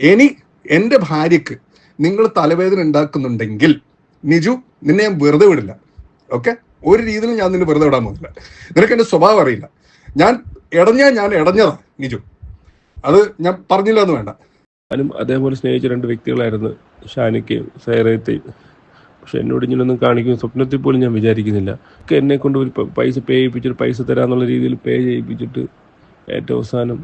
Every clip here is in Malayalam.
ഇനി എന്റെ ഭാര്യക്ക് നിങ്ങൾ തലവേദന ഉണ്ടാക്കുന്നുണ്ടെങ്കിൽ നിജു നിന്നെ ഞാൻ വെറുതെ വിടില്ല. ഓക്കെ ഒരു രീതിയിലും ഞാൻ നിന്നെ വെറുതെ വിടാൻ പോകുന്നില്ല. നിനക്ക് എന്റെ സ്വഭാവം അറിയില്ല. ഞാൻ ഇടഞ്ഞാൽ ഞാൻ ഇടഞ്ഞതാ നിജു. അത് ഞാൻ പറഞ്ഞില്ല എന്ന് വേണ്ട. ഞാനും അതേപോലെ സ്നേഹിച്ച രണ്ട് വ്യക്തികളായിരുന്നു ഷാനിക്കയും സൈറയത്തെയും പക്ഷെ എന്നോട് ഇങ്ങനൊന്നും കാണിക്കും സ്വപ്നത്തിൽ പോലും ഞാൻ വിചാരിക്കുന്നില്ല. ഒക്കെ എന്നെ കൊണ്ട് ഒരു പൈസ പേ ചെയ്യിപ്പിച്ചിട്ട് പൈസ തരാന്നുള്ള രീതിയിൽ പേ ചെയ്യിപ്പിച്ചിട്ട് ഏറ്റവും അവസാനം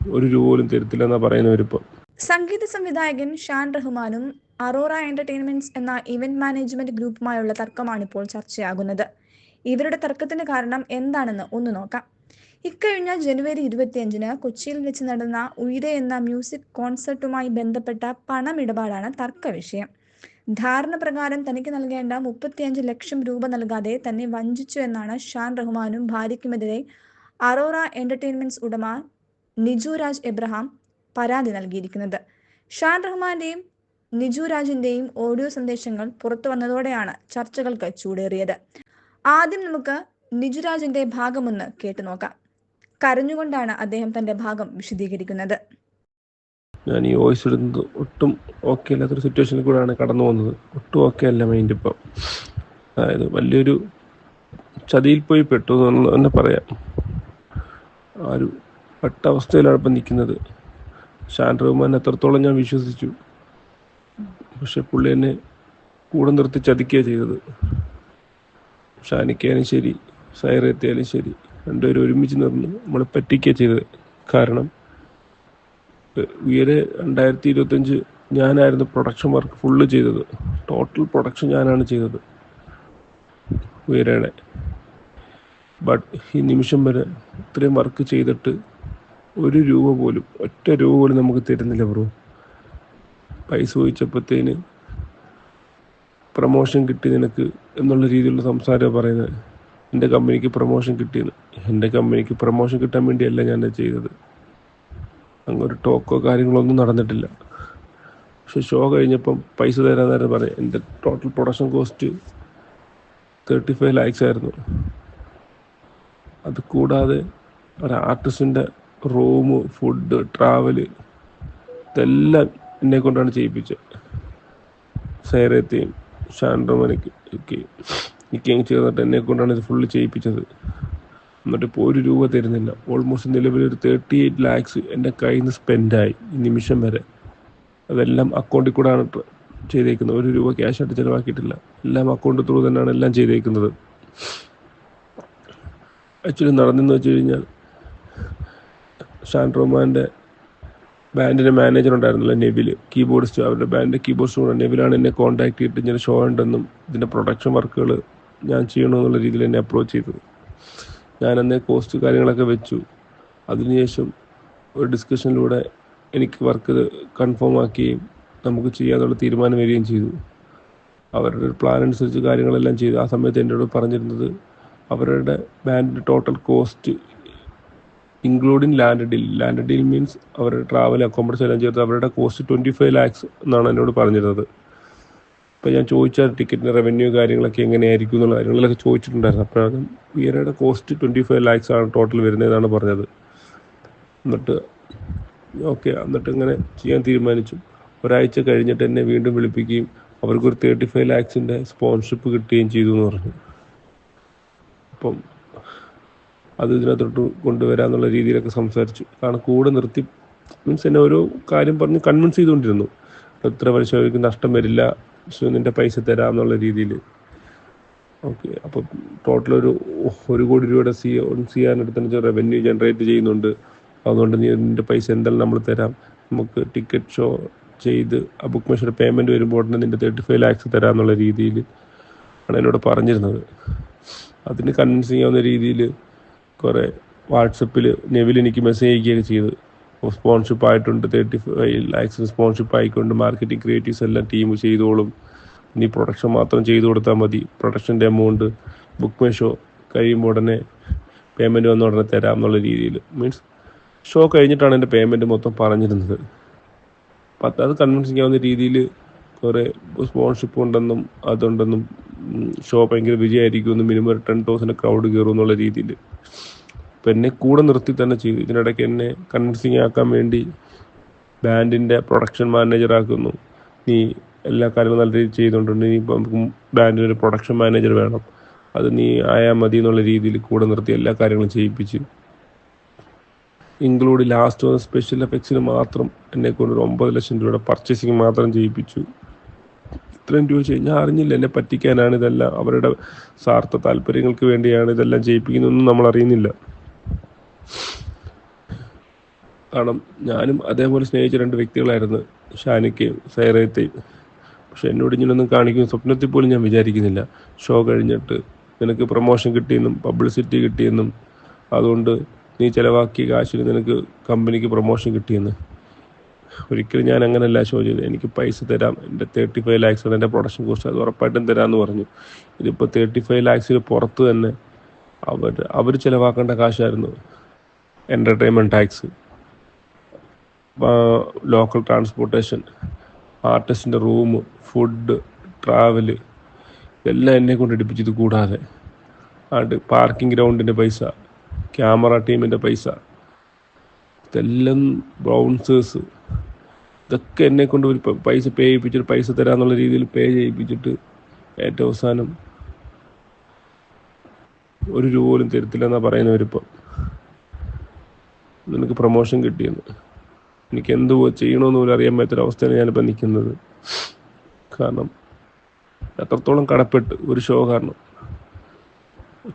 ഒരു രൂപ പോലും തരത്തില്ല എന്നാ പറയുന്നവരിപ്പോൾ സംഗീത സംവിധായകൻ ഷാൻ റഹ്മാനും അറോറ എന്റർടൈൻമെന്റ്സ് എന്ന ഇവന്റ് മാനേജ്മെന്റ് ഗ്രൂപ്പുമായുള്ള തർക്കമാണ് ഇപ്പോൾ ചർച്ചയാകുന്നത്. ഇവരുടെ തർക്കത്തിന് കാരണം എന്താണെന്ന് ഒന്ന് നോക്കാം. ഇക്കഴിഞ്ഞ ജനുവരി ഇരുപത്തിയഞ്ചിന് കൊച്ചിയിൽ വെച്ച് നടന്ന ഉയരെ എന്ന മ്യൂസിക് കോൺസർട്ടുമായി ബന്ധപ്പെട്ട പണമിടപാടാണ് തർക്ക വിഷയം ധാരണ പ്രകാരം തനിക്ക് നൽകേണ്ട മുപ്പത്തിയഞ്ച് ലക്ഷം രൂപ നൽകാതെ തന്നെ വഞ്ചിച്ചു എന്നാണ് ഷാൻ റഹ്മാനും ഭാര്യയ്ക്കുമെതിരെ അറോറ എന്റർടൈൻമെന്റ്സ് ഉടമ നിജു രാജ് എബ്രഹാം പരാതി നൽകിയിരിക്കുന്നത്. ഷാൻ റഹ്മാന്റെയും നിജു രാജിന്റെയും ഓഡിയോ സന്ദേശങ്ങൾ പുറത്തു വന്നതോടെയാണ് ചർച്ചകൾക്ക് ചൂടേറിയത്. ആദ്യം നമുക്ക് നിജുരാജിന്റെ ഭാഗമൊന്ന് കേട്ടു നോക്കാം. കരഞ്ഞുകൊണ്ടാണ് അദ്ദേഹം തന്റെ ഭാഗം വിശദീകരിക്കുന്നത്. ഞാൻ ഈ വോയിസ് ഇടുന്നത് ഒട്ടും ഓക്കെ അല്ലാത്തൊരു സിറ്റുവേഷനിൽ കൂടെയാണ് കടന്നു പോകുന്നത്. ഒട്ടും ഓക്കെ അല്ല മൈൻഡ് ഇപ്പം. അതായത് വലിയൊരു ചതിയിൽ പോയി പെട്ടു എന്ന് തന്നെ പറയാം. ആ ഒരു പെട്ട അവസ്ഥയിലാണ് ഇപ്പം നിൽക്കുന്നത്. ഷാൻ റഹ്മാൻ എത്രത്തോളം ഞാൻ വിശ്വസിച്ചു. പക്ഷെ പുള്ളി എന്നെ കൂടെ നിർത്തി ചതിക്കുകയാണ് ചെയ്തത്. ഷാനിക്കായാലും ശരി സൈറെത്തിയാലും ശരി രണ്ടുപേരും ഒരുമിച്ച് നിർന്ന് നമ്മളെ പറ്റിക്കുക ചെയ്തത്. കാരണം ഉയരെ രണ്ടായിരത്തി ഇരുപത്തഞ്ച് ഞാനായിരുന്നു പ്രൊഡക്ഷൻ വർക്ക് ഫുള്ള് ചെയ്തത്. ടോട്ടൽ പ്രൊഡക്ഷൻ ഞാനാണ് ചെയ്തത്. ഉയരയുടെ ബട്ട് ഈ നിമിഷം വരെ ഇത്രയും വർക്ക് ചെയ്തിട്ട് ഒരു രൂപ പോലും ഒറ്റ രൂപ പോലും നമുക്ക് തരുന്നില്ല ബ്രോ പൈസ ചോദിച്ചപ്പോഴത്തേന് പ്രമോഷൻ കിട്ടി നിനക്ക് എന്നുള്ള രീതിയിലുള്ള സംസാരമാണ് പറയുന്നത്. എന്റെ കമ്പനിക്ക് പ്രൊമോഷൻ കിട്ടിയെന്ന്. എന്റെ കമ്പനിക്ക് പ്രൊമോഷൻ കിട്ടാൻ വേണ്ടിയല്ല ഞാൻ ചെയ്തത്. അങ്ങനെ ഒരു ടോക്കോ കാര്യങ്ങളോ ഒന്നും നടന്നിട്ടില്ല. പക്ഷെ ഷോ കഴിഞ്ഞപ്പം പൈസ തരാൻ പറയാം എന്റെ total production cost thirty five lakhs ആയിരുന്നു. അത് കൂടാതെ ഒരു ആർട്ടിസ്റ്റിന്റെ റൂം ഫുഡ് ട്രാവൽ ഇതെല്ലാം എന്നെ കൊണ്ടാണ് ചെയ്യിപ്പിച്ചത് സൈറത്തെയും ഷാൻഡ്രമനൊക്കെ നിൽക്കുകയും ചേർന്നിട്ട് എന്നെ കൊണ്ടാണ് ഇത് ഫുള്ള് ചെയ്യിപ്പിച്ചത്. എന്നിട്ട് ഇപ്പോൾ ഒരു രൂപ തരുന്നില്ല. ഓൾമോസ്റ്റ് നിലവിൽ ഒരു തേർട്ടി എയ്റ്റ് ലാക്സ് എന്റെ കയ്യിൽ നിന്ന് സ്പെൻഡായി ഈ നിമിഷം വരെ. അതെല്ലാം അക്കൗണ്ടിൽ കൂടെയാണ് ചെയ്തേക്കുന്നത്. ഒരു രൂപ ക്യാഷ് ആയിട്ട് ചിലവാക്കിയിട്ടില്ല. എല്ലാം അക്കൗണ്ട് ത്രൂ തന്നെയാണ് എല്ലാം ചെയ്തേക്കുന്നത്. ആക്ച്വലി നടന്നെന്ന് വെച്ച് കഴിഞ്ഞാൽ ഷാൻ റഹ്മാന്റെ ബാൻഡിന്റെ മാനേജർ ഉണ്ടായിരുന്നില്ല നെവിൽ. കീബോർഡിസ്റ്റ് അവരുടെ ബാൻഡിന്റെ കീബോർഡിസ്റ്റ് കൂടെ നെവിലാണ് എന്നെ കോൺടാക്ട് ചെയ്തിട്ട് ഇങ്ങനെ ഷോ ഉണ്ടെന്നും ഇതിന്റെ പ്രൊഡക്ഷൻ വർക്കുകൾ ഞാൻ ചെയ്യണമെന്നുള്ള രീതിയിൽ എന്നെ അപ്രോച്ച് ചെയ്തത്. ഞാൻ അന്നേ കോസ്റ്റ് കാര്യങ്ങളൊക്കെ വെച്ചു. അതിനുശേഷം ഒരു ഡിസ്കഷനിലൂടെ എനിക്ക് വർക്ക് കൺഫേം ആക്കുകയും നമുക്ക് ചെയ്യാനുള്ള തീരുമാനം വരികയും ചെയ്തു. അവരുടെ ഒരു പ്ലാൻ അനുസരിച്ച് കാര്യങ്ങളെല്ലാം ചെയ്തു. ആ സമയത്ത് എന്നോട് പറഞ്ഞിരുന്നത് അവരുടെ ബാൻഡിന്റെ total cost including land deal land deal means അവർ ട്രാവൽ അക്കോമഡേഷൻ എല്ലാം ചേർത്ത് അവരുടെ കോസ്റ്റ് ട്വന്റി ഫൈവ് ലാക്സ് എന്നാണ് എന്നോട് പറഞ്ഞിരുന്നത്. അപ്പോൾ ഞാൻ ചോദിച്ച ടിക്കറ്റിന്റെ റവന്യൂ കാര്യങ്ങളൊക്കെ എങ്ങനെയായിരിക്കും എന്നുള്ള കാര്യങ്ങളൊക്കെ ചോദിച്ചിട്ടുണ്ടായിരുന്നു. അപ്പോഴാണ് വിയറയുടെ കോസ്റ്റ് ട്വന്റി ഫൈവ് ലാക്സ് ആണ് ടോട്ടൽ വരുന്നതെന്നാണ് പറഞ്ഞത്. എന്നിട്ട് ഓക്കെ എന്നിട്ട് ഇങ്ങനെ ചെയ്യാൻ തീരുമാനിച്ചു. ഒരാഴ്ച കഴിഞ്ഞിട്ട് എന്നെ വീണ്ടും വിളിപ്പിക്കുകയും അവർക്കൊരു തേർട്ടി ഫൈവ് ലാക്സിന്റെ സ്പോൺഷിപ്പ് കിട്ടുകയും ചെയ്തു എന്ന് പറഞ്ഞു. അപ്പം അത് ഇതിനകത്തോട്ട് കൊണ്ടുവരാം എന്നുള്ള രീതിയിലൊക്കെ സംസാരിച്ചു. കാരണം കൂടെ നിർത്തി മീൻസ് എന്നെ ഓരോ കാര്യം പറഞ്ഞ് കൺവിൻസ് ചെയ്തുകൊണ്ടിരുന്നു. എത്ര പലിശ അവർക്ക് നഷ്ടം വരില്ല നിന്റെ പൈസ തരാം എന്നുള്ള രീതിയിൽ ഓക്കെ അപ്പം ടോട്ടൽ ഒരു ഒരു കോടി രൂപയുടെ സി സി ആറിനടുത്ത് റവന്യൂ ജനറേറ്റ് ചെയ്യുന്നുണ്ട്. അതുകൊണ്ട് നീ നിന്റെ പൈസ എന്തായാലും നമ്മൾ തരാം. നമുക്ക് ടിക്കറ്റ് ഷോ ചെയ്ത് ആ ബുക്ക് മെഷീൻ പേയ്മെന്റ് വരുമ്പോൾ ഉടനെ നിന്റെ തേർട്ടി ഫൈവ് ലാക്സ് തരാം എന്നുള്ള രീതിയിൽ ആണ് എന്നോട് പറഞ്ഞിരുന്നത്. അതിന് കൺവിൻസ് ചെയ്യാവുന്ന രീതിയിൽ കുറേ വാട്സപ്പിൽ നെവിൽ എനിക്ക് മെസ്സേജ് അയക്കുകയൊക്കെ ചെയ്ത്. സ്പോൺഷിപ്പ് ആയിട്ടുണ്ട് തേർട്ടി ഫൈവ് ലാക്സിന് സ്പോൺഷിപ്പ് ആയിക്കൊണ്ട് മാർക്കറ്റിംഗ് ക്രിയേറ്റീവ്സ് എല്ലാം ടീം ചെയ്തോളും. ഇനി പ്രൊഡക്ഷൻ മാത്രം ചെയ്തു കൊടുത്താൽ മതി. പ്രൊഡക്ഷന്റെ എമൗണ്ട് ബുക്ക് മൈ ഷോ കഴിയുമ്പോൾ ഉടനെ പേയ്മെന്റ് വന്ന ഉടനെ തരാം എന്നുള്ള രീതിയിൽ. മീൻസ് ഷോ കഴിഞ്ഞിട്ടാണ് എന്റെ പേയ്മെന്റ് മൊത്തം പറഞ്ഞിരുന്നത്. അപ്പം അത് കൺവിൻസ് ചെയ്യാവുന്ന രീതിയിൽ കുറേ സ്പോൺഷിപ്പ് ഉണ്ടെന്നും അതുണ്ടെന്നും ഷോ ഭയങ്കര വിജയമായിരിക്കുമെന്നും മിനിമം ടെൻ തൗസൻഡ് ക്രൗഡ് കയറും എന്നുള്ള രീതിയിൽ അപ്പം എന്നെ കൂടെ നിർത്തി തന്നെ ചെയ്തു. ഇതിനിടയ്ക്ക് എന്നെ കൺവിൻസിങ് ആക്കാൻ വേണ്ടി ബാൻഡിന്റെ പ്രൊഡക്ഷൻ മാനേജർ ആക്കുന്നു. നീ എല്ലാ കാര്യങ്ങളും നല്ല രീതിയിൽ ചെയ്തുകൊണ്ടുണ്ട് നീ ഇപ്പം ബാൻഡിന് ഒരു പ്രൊഡക്ഷൻ മാനേജർ വേണം. അത് നീ ആയാൽ മതി എന്നുള്ള രീതിയിൽ കൂടെ നിർത്തി എല്ലാ കാര്യങ്ങളും ചെയ്യിപ്പിച്ച്. ഇൻക്ലൂഡ് ലാസ്റ്റ് വന്ന സ്പെഷ്യൽ എഫക്ട്സിന് മാത്രം എന്നെ കൊണ്ട് ഒരു ഒമ്പത് ലക്ഷം രൂപയുടെ പർച്ചേസിങ് മാത്രം ചെയ്യിപ്പിച്ചു. ഇത്രയും രൂപ ഞാൻ അറിഞ്ഞില്ല. എന്നെ പറ്റിക്കാനാണ് ഇതെല്ലാം. അവരുടെ സ്വാർത്ഥ താല്പര്യങ്ങൾക്ക് വേണ്ടിയാണ് ഇതെല്ലാം ചെയ്യിപ്പിക്കുന്നതെന്നും നമ്മൾ അറിയുന്നില്ല. കാരണം ഞാനും അതേപോലെ സ്നേഹിച്ച രണ്ട് വ്യക്തികളായിരുന്നു. ഷാനിക്കയും സൈറയത്തെയും. പക്ഷെ എന്നോട് ഇങ്ങനൊന്നും കാണിക്കും സ്വപ്നത്തിൽ പോലും ഞാൻ വിചാരിക്കുന്നില്ല. ഷോ കഴിഞ്ഞിട്ട് നിനക്ക് പ്രൊമോഷൻ കിട്ടിയെന്നും പബ്ലിസിറ്റി കിട്ടിയെന്നും. അതുകൊണ്ട് നീ ചിലവാക്കിയ കാശിന് നിനക്ക് കമ്പനിക്ക് പ്രൊമോഷൻ കിട്ടിയെന്ന്. ഒരിക്കലും ഞാൻ അങ്ങനെയല്ല ഷോ ചെയ്തത്. എനിക്ക് പൈസ തരാം. എന്റെ തേർട്ടി ഫൈവ് ലാക്സ് ആണ് എന്റെ പ്രൊഡക്ഷൻ കോസ്റ്റ് അത് ഉറപ്പായിട്ടും തരാമെന്ന് പറഞ്ഞു. ഇതിപ്പോൾ തേർട്ടി ഫൈവ് ലാക്സിന് പുറത്ത് തന്നെ അവർ അവർ ചിലവാക്കേണ്ട കാശായിരുന്നു എന്റർടൈൻമെന്റ് ടാക്സ് ലോക്കൽ ട്രാൻസ്പോർട്ടേഷൻ ആർട്ടിസ്റ്റിന്റെ റൂം ഫുഡ് ട്രാവൽ എല്ലാം എന്നെ കൊണ്ട് എടുപ്പിച്ചത് കൂടാതെ ആണ്ട് പാർക്കിംഗ് ഗ്രൗണ്ടിന്റെ പൈസ ക്യാമറ ടീമിന്റെ പൈസ ഇതെല്ലാം ബൗൺസേഴ്സ് ഇതൊക്കെ എന്നെ കൊണ്ട് ഒരു പൈസ പേ ചെയ്യിപ്പിച്ചിട്ട് പൈസ തരാന്നുള്ള രീതിയിൽ പേ ചെയ്യിപ്പിച്ചിട്ട് ഏറ്റവും അവസാനം ഒരു രൂപ പോലും തരത്തില്ല എന്നാ പറയുന്നവരിപ്പം. നിനക്ക് പ്രൊമോഷൻ കിട്ടിയെന്ന്. എനിക്ക് എന്ത് ചെയ്യണമെന്ന് പോലും അറിയാൻ പറ്റാത്തൊരവസ്ഥയാണ് ഞാനിപ്പോൾ നിൽക്കുന്നത്. കാരണം എത്രത്തോളം കടപ്പെട്ട് ഒരു ഷോ കാരണം.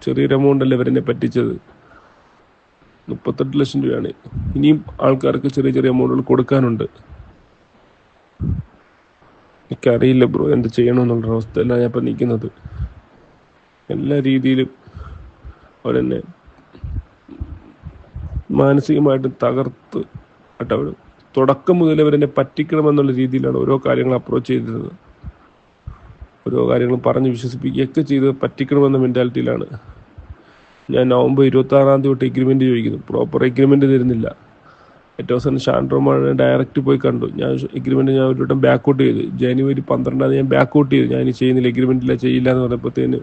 ചെറിയൊരു എമൗണ്ട് അല്ലേ ഇവരെന്നെ പറ്റിച്ചത്. മുപ്പത്തെട്ട് ലക്ഷം രൂപയാണ്. ഇനിയും ആൾക്കാർക്ക് ചെറിയ ചെറിയ എമൗണ്ടുകൾ കൊടുക്കാനുണ്ട്. എനിക്കറിയില്ല ബ്രോ എന്ത് ചെയ്യണമെന്നുള്ള അവസ്ഥയിലാണ് ഞാൻ ഇപ്പം നിൽക്കുന്നത്. എല്ലാ രീതിയിലും അവരെന്നെ മാനസികമായിട്ട് തകർത്ത് ആട്ടവർ തുടക്കം മുതൽ അവരെന്നെ പറ്റിക്കണമെന്നുള്ള രീതിയിലാണ് ഓരോ കാര്യങ്ങൾ അപ്രോച്ച് ചെയ്തിരുന്നത്. ഓരോ കാര്യങ്ങളും പറഞ്ഞ് വിശ്വസിപ്പിക്കുകയൊക്കെ ചെയ്ത് പറ്റിക്കണമെന്ന മെന്റാലിറ്റിയിലാണ് ഞാൻ നവംബർ ഇരുപത്തി ആറാം തീയതി തൊട്ട് എഗ്രിമെന്റ് ചോദിക്കുന്നു. പ്രോപ്പർ എഗ്രിമെന്റ് തരുന്നില്ല. ഏറ്റവും അവസാനം ഷാൻഡ്രോമാണ് ഡയറക്റ്റ് പോയി കണ്ടു. ഞാൻ എഗ്രിമെന്റ് ഞാൻ ഒരു വട്ടം ബാക്കൗട്ട് ചെയ്തു. ജനുവരി പന്ത്രണ്ടാം ഞാൻ ഞാൻ ബാക്കൗട്ട് ചെയ്തു. ഞാൻ ഇനി ചെയ്യുന്നില്ല എഗ്രിമെന്റില്ല ചെയ്യില്ല എന്ന് പറഞ്ഞപ്പോഴത്തേന്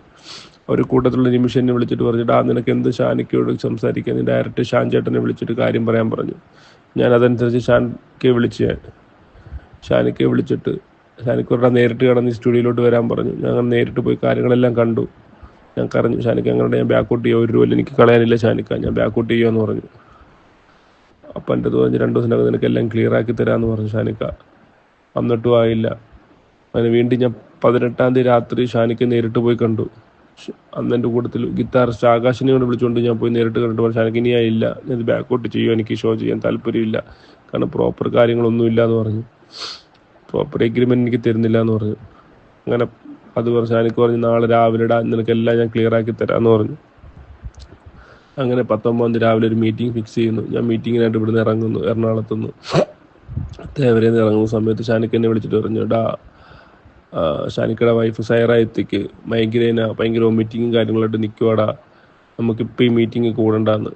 ഒരു കൂട്ടത്തിലുള്ള നിമിഷനെ വിളിച്ചിട്ട് പറഞ്ഞിട്ട് ആ നിനക്ക് എന്ത് ഷാനിക്കയോട് സംസാരിക്കാൻ? ഡയറക്റ്റ് ഷാൻ ചേട്ടനെ വിളിച്ചിട്ട് കാര്യം പറയാൻ പറഞ്ഞു. ഞാൻ അതനുസരിച്ച് ഷാൻകെ വിളിച്ച് ഷാനിക്കെ വിളിച്ചിട്ട് ഷാനിക്കോരുടെ നേരിട്ട് കടന്ന് സ്റ്റുഡിയോയിലോട്ട് വരാൻ പറഞ്ഞു. ഞാൻ നേരിട്ട് പോയി കാര്യങ്ങളെല്ലാം കണ്ടു. ഞാൻ കറഞ്ഞു ഷാനിക്ക അങ്ങനെ ഞാൻ ബാക്ക് ഔട്ട് ചെയ്യാം ഒരു രൂപ എനിക്ക് കളയാനില്ല ഷാനിക്ക. ഞാൻ ബാക്ക് ബാക്കൗട്ട് ചെയ്യാമെന്ന് പറഞ്ഞു. അപ്പം എന്റെ തോന്നി രണ്ട് ദിവസത്തിനകം നിനക്ക് എല്ലാം ക്ലിയർ ആക്കി തരാമെന്ന് പറഞ്ഞു ഷാനിക്ക. എന്നിട്ടും ആയില്ല. അങ്ങനെ വീണ്ടും ഞാൻ പതിനെട്ടാം തീയതി രാത്രി ഷാനിക്ക നേരിട്ട് പോയി കണ്ടു. അന്ന് എന്റെ കൂട്ടത്തിൽ ഗിത്താറിസ്റ്റ് ആകാശിനെ കൊണ്ട് വിളിച്ചുകൊണ്ട് ഞാൻ പോയി നേരിട്ട് കണ്ടിട്ട് പറഞ്ഞു ഷാനിക്ക് ഇനി ആയില്ല ഞാൻ ബാക്കൗട്ട് ചെയ്യും. എനിക്ക് ഷോ ചെയ്യാൻ താല്പര്യമില്ല. കാരണം പ്രോപ്പർ കാര്യങ്ങളൊന്നും ഇല്ല എന്ന് പറഞ്ഞു. പ്രോപ്പർ എഗ്രിമെന്റ് എനിക്ക് തരുന്നില്ല എന്ന് പറഞ്ഞു. അങ്ങനെ അത് പറഞ്ഞു ഷാനിക്ക് പറഞ്ഞു നാളെ രാവിലെ ഇടാൻ നിനക്കെല്ലാം ഞാൻ ക്ലിയർ ആക്കി തരാമെന്ന് പറഞ്ഞു. അങ്ങനെ പത്തൊമ്പതാം തീയതി രാവിലെ ഒരു മീറ്റിംഗ് ഫിക്സ് ചെയ്യുന്നു. ഞാൻ മീറ്റിങ്ങിനായിട്ട് ഇവിടുന്ന് ഇറങ്ങുന്നു എറണാകുളത്തുനിന്ന്. തേവരയിൽ നിന്ന് ഇറങ്ങുന്ന സമയത്ത് ഷാനിക്ക് എന്നെ വിളിച്ചിട്ട് പറഞ്ഞു ഡാ ഷാനിക്കയുടെ വൈഫ് സൈറായത്തേക്ക് മൈഗ്രെയിന ഭയങ്കര മീറ്റിങ്ങും കാര്യങ്ങളായിട്ട് നിൽക്കുവാടാ നമുക്കിപ്പോൾ ഈ മീറ്റിംഗ് കൂടണ്ടെന്ന്.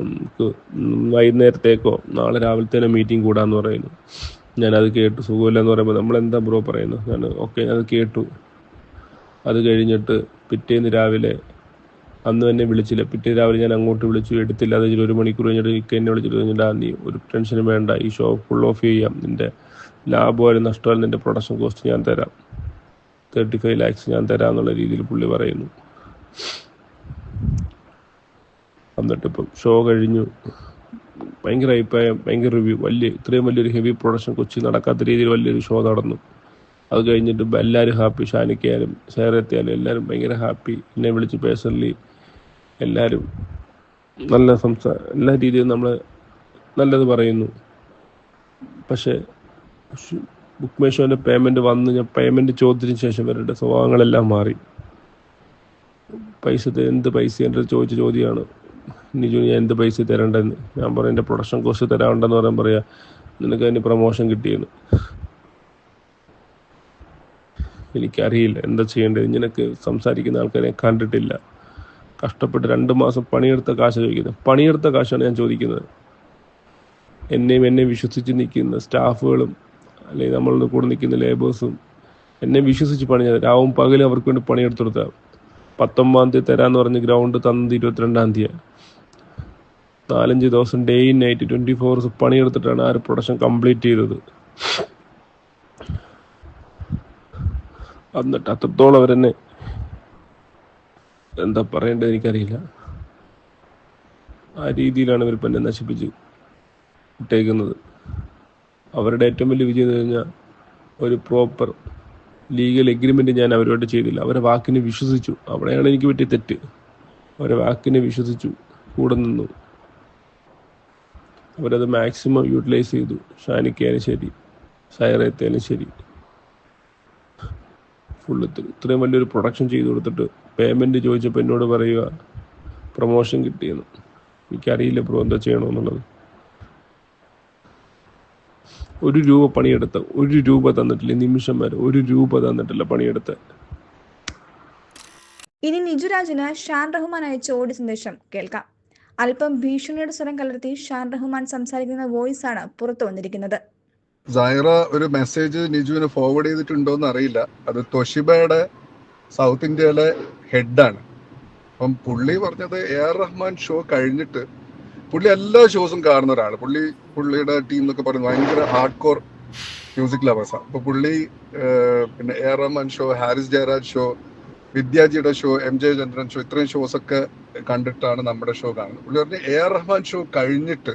നമുക്ക് വൈകുന്നേരത്തേക്കോ നാളെ രാവിലത്തേനോ മീറ്റിംഗ് കൂടാന്ന് പറയുന്നു. ഞാനത് കേട്ടു. സുഖമില്ലെന്ന് പറയുമ്പോൾ നമ്മൾ എന്താ ബ്രോ പറയുന്നു? ഞാൻ ഓക്കെ അത് കേട്ടു. അത് കഴിഞ്ഞിട്ട് പിറ്റേന്ന് രാവിലെ അന്ന് തന്നെ വിളിച്ചില്ല. പിറ്റേ രാവിലെ ഞാൻ അങ്ങോട്ട് വിളിച്ചു. എടുത്തില്ല. അത് ഒരു മണിക്കൂർ കഴിഞ്ഞിട്ട് എന്നെ വിളിച്ചിട്ട് കഴിഞ്ഞിട്ട് നീ ഒരു ടെൻഷനും വേണ്ട. ഈ ഷോ ഫുൾ ഓഫ് ചെയ്യാം. നിന്റെ ലാഭമായാലും നഷ്ടമായാലും നിന്റെ പ്രൊഡക്ഷൻ കോസ്റ്റ് ഞാൻ തരാം. തേർട്ടി ഫൈവ് ലാക്സ് ഞാൻ തരാം എന്നുള്ള രീതിയിൽ പുള്ളി പറയുന്നു. എന്നിട്ട് ഇപ്പം ഷോ കഴിഞ്ഞു. ഭയങ്കര അഭിപ്രായം ഭയങ്കര റിവ്യൂ വലിയ ഇത്രയും വലിയൊരു ഹെവി പ്രൊഡക്ഷൻ കൊച്ചി നടക്കാത്ത രീതിയിൽ വലിയൊരു ഷോ നടന്നു. അത് കഴിഞ്ഞിട്ട് എല്ലാവരും ഹാപ്പി ഷാനിക്കായാലും സേറെത്തിയാലും എല്ലാവരും ഭയങ്കര ഹാപ്പി എന്നെ വിളിച്ച് പേഴ്സണലി എല്ലാവരും നല്ല സംസാ എല്ലാ രീതിയിലും നമ്മൾ നല്ലത് പറയുന്നു. പക്ഷേ ബുക്ക് മേഷോന്റെ പേയ്മെന്റ് വന്ന് ഞാൻ പേയ്മെന്റ് ചോദിച്ചതിന് ശേഷം ഇവരുടെ സ്വഭാവങ്ങളെല്ലാം മാറി. പൈസ എന്ത് പൈസ? എന്റെ ചോദിച്ച ചോദ്യമാണ്. നിജു ഞാൻ എന്ത് പൈസ തരണ്ടെന്ന്? ഞാൻ പറയും എന്റെ പ്രൊഡക്ഷൻ കോസ്റ്റ് തരാനുണ്ടെന്ന് പറയാൻ പറയാ നിനക്ക് അതിന് പ്രൊമോഷൻ കിട്ടിയെന്ന്. എനിക്കറിയില്ല എന്താ ചെയ്യേണ്ടത്? ഇങ്ങനെയൊക്കെ സംസാരിക്കുന്ന ആൾക്കാരെ കണ്ടിട്ടില്ല. കഷ്ടപ്പെട്ട് രണ്ട് മാസം പണിയെടുത്ത കാശ് ചോദിക്കുന്നത്. പണിയെടുത്ത കാശാണ് ഞാൻ ചോദിക്കുന്നത്. എന്നെയും എന്നെ വിശ്വസിച്ച് നിൽക്കുന്ന സ്റ്റാഫുകളും അല്ലെങ്കിൽ നമ്മളുടെ കൂടെ നിൽക്കുന്ന ലേബേഴ്സും എന്നെ വിശ്വസിച്ച് പണിഞ്ഞത് രാവും പകലും അവർക്ക് വേണ്ടി പണിയെടുത്തു കൊടുത്ത പത്തൊമ്പതാം തീയതി തരാന്ന് പറഞ്ഞ് ഗ്രൗണ്ട് തന്നത് ഇരുപത്തിരണ്ടാം തീയതി. നാലഞ്ച് ദിവസം day in night twenty four hours പണിയെടുത്തിട്ടാണ് ആ ഒരു പ്രൊഡക്ഷൻ കംപ്ലീറ്റ് ചെയ്തത്. എന്നിട്ട് അത്രത്തോളം അവരെന്നെ എന്താ പറയേണ്ടത് എനിക്കറിയില്ല. ആ രീതിയിലാണ് ഇവർ ഇപ്പം എന്നെ നശിപ്പിച്ച് ഇട്ടേക്കുന്നത്. അവരുടെ ഏറ്റവും വലിയ വിജയം എന്ന് കഴിഞ്ഞാൽ ഒരു പ്രോപ്പർ ലീഗൽ എഗ്രിമെന്റ് ഞാൻ അവരോട് ചെയ്തില്ല. അവരെ വാക്കിനെ വിശ്വസിച്ചു. അവിടെയാണ് എനിക്ക് പറ്റിയ തെറ്റ്. അവരെ വാക്കിനെ വിശ്വസിച്ചു. കൂടെ നിന്നു. അവരത് മാക്സിമം യൂട്ടിലൈസ് ചെയ്തു. ഷാനിക്കായാലും ശരി സൈറയത്തായാലും ശരി. ഫുള്ള് ഇത്രയും വലിയൊരു പ്രൊഡക്ഷൻ ചെയ്തു കൊടുത്തിട്ട് പേയ്മെന്റ് ചോദിച്ചപ്പോൾ എന്നോട് പറയുക പ്രൊമോഷൻ കിട്ടിയെന്ന്. എനിക്കറിയില്ല ബ്രോ എന്താ ചെയ്യണമെന്നുള്ളത്. ഒരു രൂപ പണിയെടുത്ത് ഒരു രൂപ തന്നിട്ടില്ല നിമിഷം വരെ ഒരു രൂപ തന്നിട്ടില്ല പണിയെടുത്ത്. ഇനി നിജുരാജിന് ഷാൻ റഹ്മാൻ അയച്ച ഓടി സന്ദേശം കേൾക്കാം. അല്പം ഭീഷണിയുടെ സ്വരം കലർത്തി ഷാൻ റഹ്മാൻ സംസാരിക്കുന്ന വോയിസ് ആണ് പുറത്തു വന്നിരിക്കുന്നത്. സൈറ ഒരു മെസ്സേജ് നിജുവിന് ഫോർവേഡ് ചെയ്തിട്ടുണ്ടോ എന്ന് അറിയില്ല. അത് തൊഷിബയുടെ സൗത്ത് ഇന്ത്യയിലെ ഹെഡാണ്. അപ്പം പുള്ളി പറഞ്ഞത് എ ആർ റഹ്മാൻ ഷോ കഴിഞ്ഞിട്ട് പുള്ളി എല്ലാ ഷോസും കാണുന്ന ഒരാൾ പുള്ളി പുള്ളിയുടെ ടീം എന്നൊക്കെ പറയുന്നത് ഭയങ്കര ഹാർഡ് കോർ മ്യൂസിക് ലവേഴ്സാണ് അപ്പൊ പുള്ളി പിന്നെ A R Rahman show Harris Jayaraj show വിദ്യാജിയുടെ show M J Chandran show ഇത്രയും ഷോസ് ഒക്കെ കണ്ടിട്ടാണ് നമ്മുടെ ഷോ കാണുന്നത്. പുള്ളി പറഞ്ഞ എ ആർ റഹ്മാൻ ഷോ കഴിഞ്ഞിട്ട്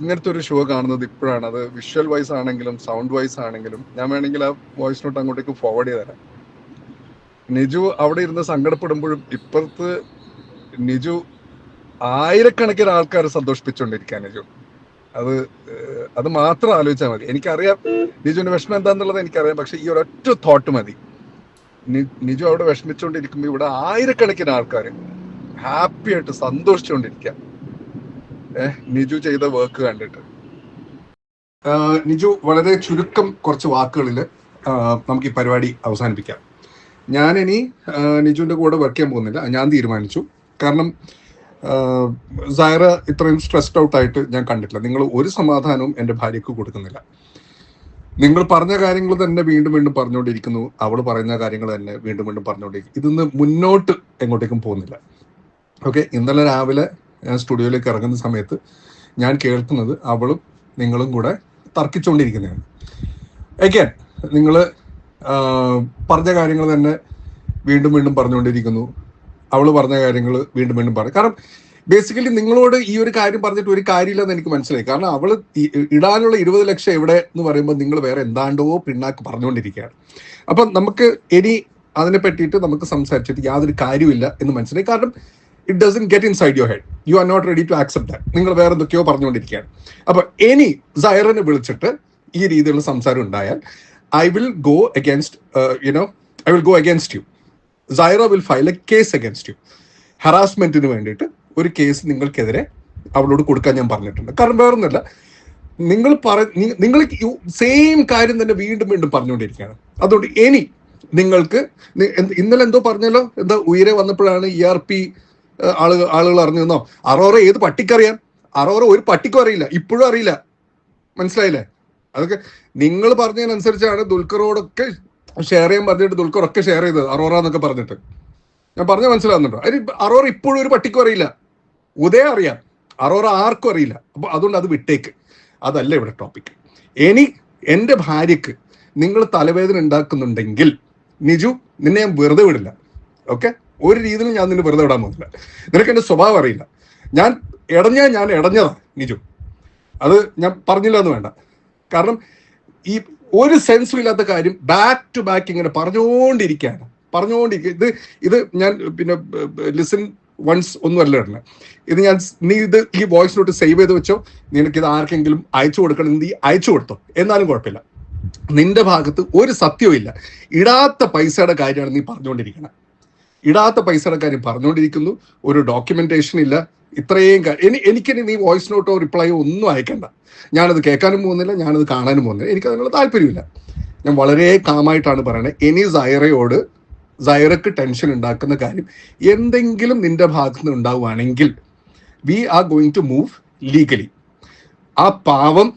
ഇങ്ങനത്തെ ഒരു ഷോ കാണുന്നത് ഇപ്പോഴാണ്. അത് വിഷ്വൽ വൈസ് ആണെങ്കിലും സൗണ്ട് വൈസ് ആണെങ്കിലും ഞാൻ വേണമെങ്കിൽ ആ വോയിസ് നോട്ട് അങ്ങോട്ടേക്ക് ഫോർവേഡ് ചെയ്ത് തരാം. നിജു അവിടെ ഇരുന്ന് സങ്കടപ്പെടുമ്പോഴും ഇപ്പുറത്ത് നിജു ആയിരക്കണക്കിന് ആൾക്കാർ സന്തോഷിപ്പിച്ചുകൊണ്ടിരിക്കാൻ നിജു. അത് അത് മാത്രം ആലോചിച്ചാൽ മതി. എനിക്കറിയാം നിജുവിന്റെ വിഷമം എന്താന്നുള്ളത് എനിക്കറിയാം പക്ഷെ ഈ ഒരൊറ്റ തോട്ട് മതി. നിജു അവിടെ വിഷമിച്ചുകൊണ്ടിരിക്കുമ്പോൾ ഇവിടെ ആയിരക്കണക്കിന് ആൾക്കാർ ഹാപ്പി ആയിട്ട് സന്തോഷിച്ചുകൊണ്ടിരിക്കാം. ഏഹ് നിജു ചെയ്ത വർക്ക് കണ്ടിട്ട്. നിജു വളരെ ചുരുക്കം കുറച്ച് വാക്കുകളിൽ നമുക്ക് ഈ പരിപാടി അവസാനിപ്പിക്കാം. ഞാൻ ഇനി നിജുവിന്റെ കൂടെ വർക്ക് ചെയ്യാൻ പോകുന്നില്ല. ഞാൻ തീരുമാനിച്ചു. കാരണം സൈറ ഇത്രയും സ്ട്രെസ്ഡ് ഔട്ട് ആയിട്ട് ഞാൻ കണ്ടിട്ടില്ല. നിങ്ങൾ ഒരു സമാധാനവും എന്റെ ഭാര്യയ്ക്ക് കൊടുക്കുന്നില്ല. നിങ്ങൾ പറഞ്ഞ കാര്യങ്ങൾ തന്നെ വീണ്ടും വീണ്ടും പറഞ്ഞുകൊണ്ടിരിക്കുന്നു. അവൾ പറയുന്ന കാര്യങ്ങൾ തന്നെ വീണ്ടും വീണ്ടും പറഞ്ഞുകൊണ്ടിരിക്കും ഇതിന്ന് മുന്നോട്ട് എങ്ങോട്ടേക്കും പോകുന്നില്ല. ഓക്കെ ഇന്നലെ രാവിലെ ഞാൻ സ്റ്റുഡിയോയിലേക്ക് ഇറങ്ങുന്ന സമയത്ത് ഞാൻ കേൾക്കുന്നത് അവളും നിങ്ങളും കൂടെ തർക്കിച്ചുകൊണ്ടിരിക്കുന്നതാണ്. അഗൈൻ നിങ്ങൾ പറഞ്ഞ കാര്യങ്ങൾ തന്നെ വീണ്ടും വീണ്ടും പറഞ്ഞുകൊണ്ടിരിക്കുന്നു. അവൾ പറഞ്ഞ കാര്യങ്ങൾ വീണ്ടും വീണ്ടും പറയും കാരണം ബേസിക്കലി നിങ്ങളോട് ഈ ഒരു കാര്യം പറഞ്ഞിട്ട് ഒരു കാര്യമില്ലെന്ന് എനിക്ക് മനസ്സിലായി. കാരണം അവൾ ഇടാനുള്ള ഇരുപത് ലക്ഷം എവിടെ എന്ന് പറയുമ്പോൾ നിങ്ങൾ വേറെ എന്താണ്ടോ പിണ്ണാക്ക് പറഞ്ഞുകൊണ്ടിരിക്കുകയാണ്. അപ്പം നമുക്ക് ഇനി അതിനെ പറ്റിയിട്ട് നമുക്ക് സംസാരിച്ചിട്ട് യാതൊരു കാര്യമില്ല എന്ന് മനസ്സിലായി. കാരണം it doesn't get inside your head you are not ready to accept that നിങ്ങൾ വേറെ എന്തൊക്കെയോ പറഞ്ഞുകൊണ്ടിരിക്കുകയാണ്. അപ്പൊ ഇനി സൈറനെ വിളിച്ചിട്ട് ഈ രീതിയിലുള്ള സംസാരം ഉണ്ടായാൽ I will go against know, I will go against you Saira will file a case against you ഹറാസ്മെന്റിന് വേണ്ടിയിട്ട് ഒരു കേസ് നിങ്ങൾക്കെതിരെ അവളോട് കൊടുക്കാൻ ഞാൻ പറഞ്ഞിട്ടുണ്ട്. കാരണം വേറൊന്നുമല്ല നിങ്ങൾ പറ നിങ്ങൾ സെയിം കാര്യം തന്നെ വീണ്ടും വീണ്ടും പറഞ്ഞുകൊണ്ടിരിക്കുകയാണ്. അതുകൊണ്ട് ഇനി നിങ്ങൾക്ക് ഇന്നലെ എന്തോ പറഞ്ഞല്ലോ? എന്താ ഉയരെ വന്നപ്പോഴാണ് ഇ ആർ പി ആളുകൾ ആളുകൾ അറിഞ്ഞെന്നോ അറോറ ഏത് പട്ടിക്കറിയാം അറോറ ഒരു പട്ടിക്കും അറിയില്ല. ഇപ്പോഴും അറിയില്ല. മനസ്സിലായില്ലേ? അതൊക്കെ നിങ്ങൾ പറഞ്ഞതിനനുസരിച്ചാണ് ദുൽഖറോടൊക്കെ ഷെയർ ചെയ്യാൻ പറഞ്ഞിട്ട് ദുൽഖർ ഒക്കെ ഷെയർ ചെയ്തത് അറോറ എന്നൊക്കെ പറഞ്ഞിട്ട്. ഞാൻ പറഞ്ഞ മനസ്സിലാവുന്നുണ്ടോ. അതിന് അറോറ ഇപ്പോഴും ഒരു പട്ടിക്കും അറിയില്ല. ഉദയം അറിയാം. അറോറ ആർക്കും അറിയില്ല. അപ്പൊ അതുകൊണ്ട് അത് വിട്ടേക്ക്. അതല്ല ഇവിടെ ടോപ്പിക് ഇനി എന്റെ ഭാര്യക്ക് നിങ്ങൾ തലവേദന ഉണ്ടാക്കുന്നുണ്ടെങ്കിൽ നിജു നിന്നെ ഞാൻ വെറുതെ വിടില്ല. ഓക്കെ ഒരു രീതിയിലും ഞാൻ നിന്നെ വെറുതെ വിടാൻ പോകുന്നില്ല. നിനക്ക് എന്റെ സ്വഭാവം അറിയില്ല. ഞാൻ ഇടഞ്ഞ ഞാൻ ഇടഞ്ഞതാ നിജു. അത് ഞാൻ പറഞ്ഞില്ല എന്ന് വേണ്ട. കാരണം ഈ ഒരു സെൻസും ഇല്ലാത്ത കാര്യം ബാക്ക് ടു ബാക്ക് ഇങ്ങനെ പറഞ്ഞുകൊണ്ടിരിക്കുകയാണ്. പറഞ്ഞുകൊണ്ടിരിക്കുക. ഇത് ഇത് ഞാൻ പിന്നെ ലിസൺ വൺസ് ഒന്നുമല്ല ഇടണേ ഇത് ഞാൻ നീ ഇത് ഈ വോയിസ് നോട്ട് സേവ് ചെയ്ത് വെച്ചോ. നിനക്ക് ഇത് ആർക്കെങ്കിലും അയച്ചു കൊടുക്കണം. നീ അയച്ചു കൊടുത്തോ. എന്നാലും കുഴപ്പമില്ല. നിന്റെ ഭാഗത്ത് ഒരു സത്യവും ഇല്ല. ഇടാത്ത പൈസയുടെ കാര്യമാണ് നീ പറഞ്ഞുകൊണ്ടിരിക്കുന്നത് ഇടാത്ത പൈസയുടെ കാര്യം പറഞ്ഞുകൊണ്ടിരിക്കുന്നു. ഒരു ഡോക്യുമെന്റേഷൻ ഇല്ല. ഇത്രയും ഇനി എനി എനിക്കിനി നീ വോയിസ് നോട്ടോ റിപ്ലൈയോ ഒന്നും അയക്കണ്ട. ഞാനത് കേൾക്കാനും പോകുന്നില്ല ഞാനത് കാണാനും പോകുന്നില്ല. എനിക്ക് അതിനുള്ള താല്പര്യമില്ല. ഞാൻ വളരെ കാമായിട്ടാണ് പറയുന്നത് ഇനി സൈറയോട് സൈറക്ക് ടെൻഷൻ ഉണ്ടാക്കുന്ന കാര്യം എന്തെങ്കിലും നിന്റെ ഭാഗത്ത് നിന്ന് ഉണ്ടാവുകയാണെങ്കിൽ we are going to move legally ആ പാവം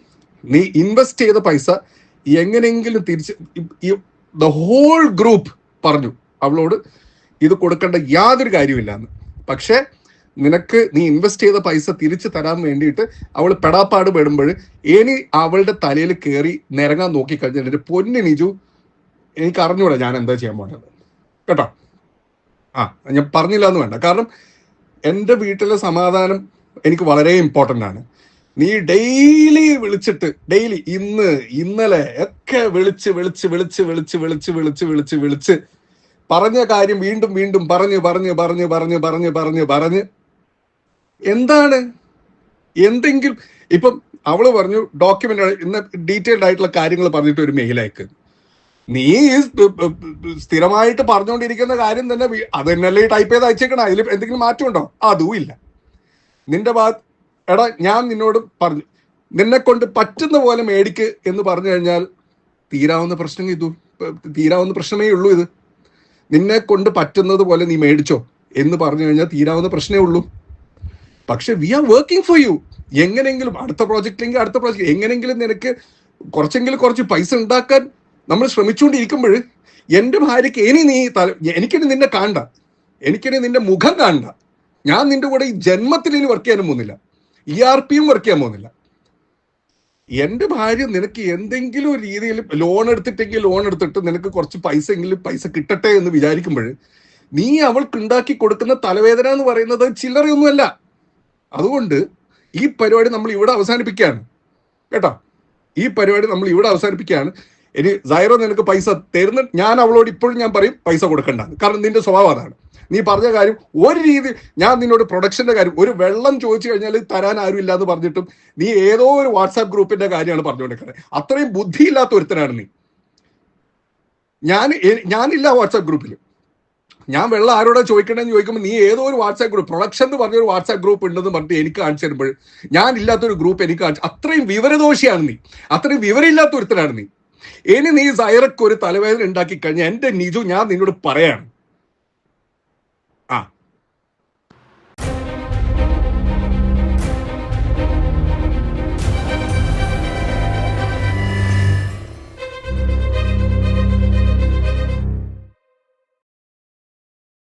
നീ ഇൻവെസ്റ്റ് ചെയ്ത പൈസ എങ്ങനെയെങ്കിലും തിരിച്ച് ദ ഹോൾ ഗ്രൂപ്പ് പറഞ്ഞു. അവളോട് ഇത് കൊടുക്കേണ്ട യാതൊരു കാര്യമില്ല എന്ന് പക്ഷേ നിനക്ക് നീ ഇൻവെസ്റ്റ് ചെയ്ത പൈസ തിരിച്ചു തരാൻ വേണ്ടിയിട്ട് അവൾ പെടാപ്പാട് പെടുമ്പോൾ ഇനി അവളുടെ തലയിൽ കയറി നിരങ്ങാൻ നോക്കിക്കഴിഞ്ഞാൽ എന്റെ പൊന്നു നിജു എനിക്ക് അറിഞ്ഞൂടാ ഞാൻ എന്താ ചെയ്യാൻ പോകേണ്ടത് കേട്ടോ? ആ ഞാൻ പറഞ്ഞില്ല എന്ന് വേണ്ട. കാരണം എന്റെ വീട്ടിലെ സമാധാനം എനിക്ക് വളരെ ഇമ്പോർട്ടന്റ് ആണ്. നീ ഡെയിലി വിളിച്ചിട്ട് ഡെയിലി ഇന്ന് ഇന്നലെ ഒക്കെ വിളിച്ച് വിളിച്ച് വിളിച്ച് വിളിച്ച് വിളിച്ച് വിളിച്ച് വിളിച്ച് വിളിച്ച് പറഞ്ഞ കാര്യം വീണ്ടും വീണ്ടും പറഞ്ഞ് പറഞ്ഞ് പറഞ്ഞ് പറഞ്ഞ് പറഞ്ഞ് പറഞ്ഞ് പറഞ്ഞ് എന്താണ്? എന്തെങ്കിലും ഇപ്പം അവൾ പറഞ്ഞു ഡോക്യുമെന്റ് ഇന്ന് ഡീറ്റെയിൽഡ് ആയിട്ടുള്ള കാര്യങ്ങൾ പറഞ്ഞിട്ട് ഒരു മെയിൽ നീ സ്ഥിരമായിട്ട് പറഞ്ഞുകൊണ്ടിരിക്കുന്ന കാര്യം തന്നെ അത് തന്നെയല്ലേ ടൈപ്പ് ചെയ്ത് അയച്ചേക്കണം? അതിൽ എന്തെങ്കിലും മാറ്റമുണ്ടോ? അതും ഇല്ല. നിന്റെ ഭാഗത്ത് എടാ ഞാൻ നിന്നോട് പറഞ്ഞു നിന്നെ കൊണ്ട് പറ്റുന്ന പോലെ മേടിക്ക് എന്ന് പറഞ്ഞു കഴിഞ്ഞാൽ തീരാവുന്ന പ്രശ്നം ഇതു തീരാവുന്ന പ്രശ്നമേ ഉള്ളൂ ഇത്. നിന്നെ കൊണ്ട് പറ്റുന്നത് പോലെ നീ മേടിച്ചോ എന്ന് പറഞ്ഞു കഴിഞ്ഞാൽ തീരാവുന്ന പ്രശ്നമേ ഉള്ളൂ. പക്ഷെ we are working for you എങ്ങനെങ്കിലും അടുത്ത പ്രോജക്റ്റിലെങ്കിൽ അടുത്ത പ്രോജക്റ്റ് എങ്ങനെങ്കിലും നിനക്ക് കുറച്ചെങ്കിലും കുറച്ച് പൈസ ഉണ്ടാക്കാൻ നമ്മൾ ശ്രമിച്ചുകൊണ്ടിരിക്കുമ്പോൾ എന്റെ ഭാര്യയ്ക്ക് ഇനി നീ എനിക്കിനി നിന്നെ കാണണ്ട. എനിക്കിനി നിന്റെ മുഖം കാണണ്ട. ഞാൻ നിന്റെ കൂടെ ഈ ജന്മത്തിൽ ഇനി വർക്ക് ചെയ്യാനും പോകുന്നില്ല. ഇ ആർ പിയും വർക്ക് ചെയ്യാൻ പോകുന്നില്ല. എന്റെ ഭാര്യ നിനക്ക് എന്തെങ്കിലും ഒരു രീതിയിൽ ലോൺ എടുത്തിട്ടെങ്കിൽ ലോൺ എടുത്തിട്ട് നിനക്ക് കുറച്ച് പൈസ എങ്കിലും പൈസ കിട്ടട്ടെ എന്ന് വിചാരിക്കുമ്പോൾ നീ അവൾക്ക് ഉണ്ടാക്കി കൊടുക്കുന്ന തലവേദന എന്ന് പറയുന്നത് ചില്ലറയൊന്നുമല്ല. അതുകൊണ്ട് ഈ പരിപാടി നമ്മൾ ഇവിടെ അവസാനിപ്പിക്കുകയാണ്. കേട്ടോ? ഈ പരിപാടി നമ്മൾ ഇവിടെ അവസാനിപ്പിക്കുകയാണ്. ഇനി സൈറോ നിനക്ക് പൈസ തരുന്ന ഞാൻ അവളോട് ഇപ്പോഴും ഞാൻ പറയും പൈസ കൊടുക്കണ്ട കാരണം നിന്റെ സ്വഭാവം അതാണ്. നീ പറഞ്ഞ കാര്യം ഒരു രീതി ഞാൻ നിന്നോട് പ്രൊഡക്ഷന്റെ കാര്യം ഒരു വെള്ളം ചോദിച്ചു കഴിഞ്ഞാൽ തരാൻ ആരും ഇല്ല എന്ന് പറഞ്ഞിട്ടും നീ ഏതോ ഒരു വാട്സാപ്പ് ഗ്രൂപ്പിന്റെ കാര്യമാണ് പറഞ്ഞുകൊണ്ടിരിക്കുന്നത്. അത്രയും ബുദ്ധിയില്ലാത്ത ഒരുത്തനാണ് നീ. ഞാൻ ഞാനില്ല വാട്സാപ്പ് ഗ്രൂപ്പിൽ ഞാൻ വെള്ളം ആരോടാ ചോദിക്കണമെന്ന് ചോദിക്കുമ്പോൾ നീ ഏതോ ഒരു വാട്സാപ്പ് ഗ്രൂപ്പ് പ്രൊഡക്ഷൻ എന്ന് പറഞ്ഞ ഒരു വാട്സാപ്പ് ഗ്രൂപ്പ് ഉണ്ടെന്ന് പറഞ്ഞിട്ട് എനിക്ക് കാണിച്ചു തരുമ്പോൾ ഞാൻ ഇല്ലാത്തൊരു ഗ്രൂപ്പ് എനിക്ക് കാണിച്ചു അത്രയും വിവരദോഷിയാണ് നീ. അത്രയും വിവരമില്ലാത്ത ഒരുത്തനാണ് നീ. ഇനി നീ സൈറക്ക് ഒരു തലവേദന ഉണ്ടാക്കി കഴിഞ്ഞാൽ എന്റെ നിജു ഞാൻ നിന്നോട് പറയാണ്. ആ